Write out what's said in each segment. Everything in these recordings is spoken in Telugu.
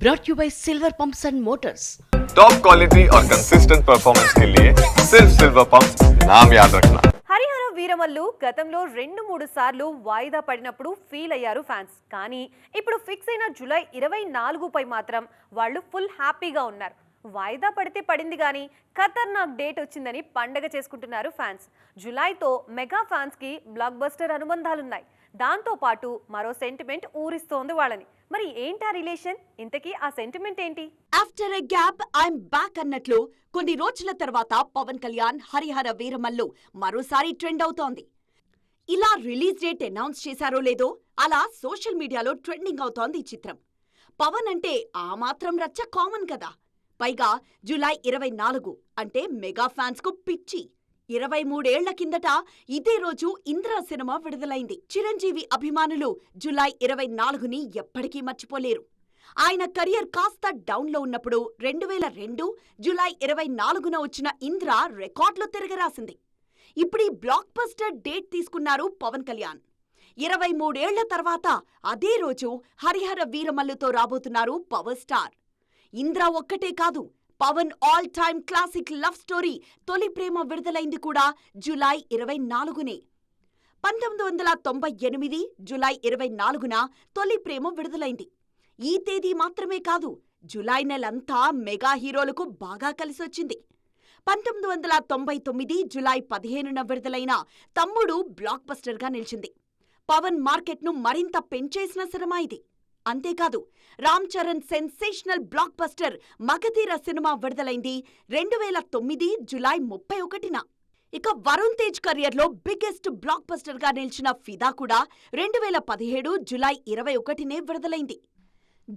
brought you by Silver Pumps and Motors. Top quality और कंसिस्टेंट परफॉर्मेंस के लिए सिर्फ सिल्वर पंप नाम याद रखना హరిహర వీరమల్లు గతంలో రెండు మూడు సార్లు వాయిదా పడినప్పుడు ఫీల్ అయ్యారు ఫ్యాన్స్ కానీ ఇప్పుడు ఫిక్స్ అయిన జూలై ఇరవై నాలుగుపై మాత్రం వాళ్ళు ఫుల్ హ్యాపీగా ఉన్నారు వాయిదా పడితే పడింది కానీ ఖతర్నాక్ డేట్ వచ్చిందని పండగ చేసుకుంటున్నారు ఫ్యాన్స్ జూలైతో మెగా ఫ్యాన్స్కి బ్లాక్ బస్టర్ అనుబంధాలున్నాయి దాంతోపాటు మరో సెంటిమెంట్ ఊరిస్తోంది వాళ్ళని. మరి ఏంటా రిలేషన్ ఇంతకీ ఆ సెంటిమెంట్ ఏంటి? After a gap I'm back అన్నట్లు కొన్ని రోజుల తర్వాత పవన్ కళ్యాణ్ హరిహర వీరమల్లు మరోసారి ట్రెండ్ అవుతోంది. ఇలా రిలీజ్ డేట్ అనౌన్స్ చేశారో లేదో అలా సోషల్ మీడియాలో ట్రెండింగ్ అవుతోంది ఈ చిత్రం. పవన్ అంటే ఆ మాత్రం రచ్చ కామన్ కదా. పైగా జూలై ఇరవై నాలుగు అంటే మెగా ఫ్యాన్స్కు పిచ్చి. ఇరవై మూడేళ్ళ కిందట ఇదే రోజు ఇంద్ర సినిమా విడుదలైంది. చిరంజీవి అభిమానులు జులై ఇరవై నాలుగుని ఎప్పటికీ మర్చిపోలేరు. ఆయన కెరియర్ కాస్త డౌన్లో ఉన్నప్పుడు రెండు వేల రెండు జులై ఇరవై నాలుగున వచ్చిన ఇంద్ర రికార్డులు తిరగరాసింది. ఇప్పుడు ఈ బ్లాక్ బస్టర్ డేట్ తీసుకున్నారు పవన్ కళ్యాణ్. ఇరవై మూడేళ్ళ తర్వాత అదే రోజు హరిహర వీరమల్లుతో రాబోతున్నారు పవర్ స్టార్. ఇంద్ర ఒక్కటే కాదు Pawan all time classic love story Tholi Prema విడుదలైంది కూడా జూలై ఇరవై నాలుగునే. పంతొమ్మిది వందల తొంభై ఎనిమిది జూలై ఇరవై నాలుగున తొలి ప్రేమ విడుదలైంది. ఈ తేదీ మాత్రమే కాదు జూలై నెలంతా మెగా హీరోలకు బాగా కలిసొచ్చింది. పంతొమ్మిది వందల తొంభై తొమ్మిది జులై పదిహేనున విడుదలైన తమ్ముడు బ్లాక్ బస్టర్గా నిలిచింది. పవన్ మార్కెట్ను మరింత పెంచేసిన సినిమా ఇది. అంతేకాదు Ram Charan sensational blockbuster Magadheera సినిమా విడుదలైంది రెండు వేల తొమ్మిది జులై ముప్పై ఒకటిన. ఇక వరుణ్ తేజ్ కెరియర్లో బిగ్గెస్ట్ బ్లాక్ బస్టర్గా నిలిచిన ఫిదా కూడా రెండు వేల పదిహేడు జులై ఇరవై ఒకటినే విడుదలైంది.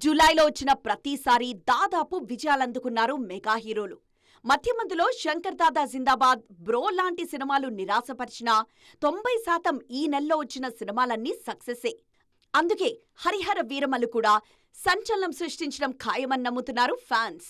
జులైలో వచ్చిన ప్రతిసారి దాదాపు విజయాలందుకున్నారు మెగా హీరోలు. మధ్య మధ్యలో శంకర్ దాదా జిందాబాద్ బ్రో లాంటి సినిమాలు నిరాశపరిచినా తొంభై శాతం ఈ నెలలో వచ్చిన సినిమాలన్నీ సక్సెసే అందుకే హరిహర వీరమల్లు కూడా సంచలనం సృష్టించడం ఖాయమని నమ్ముతున్నారు ఫ్యాన్స్.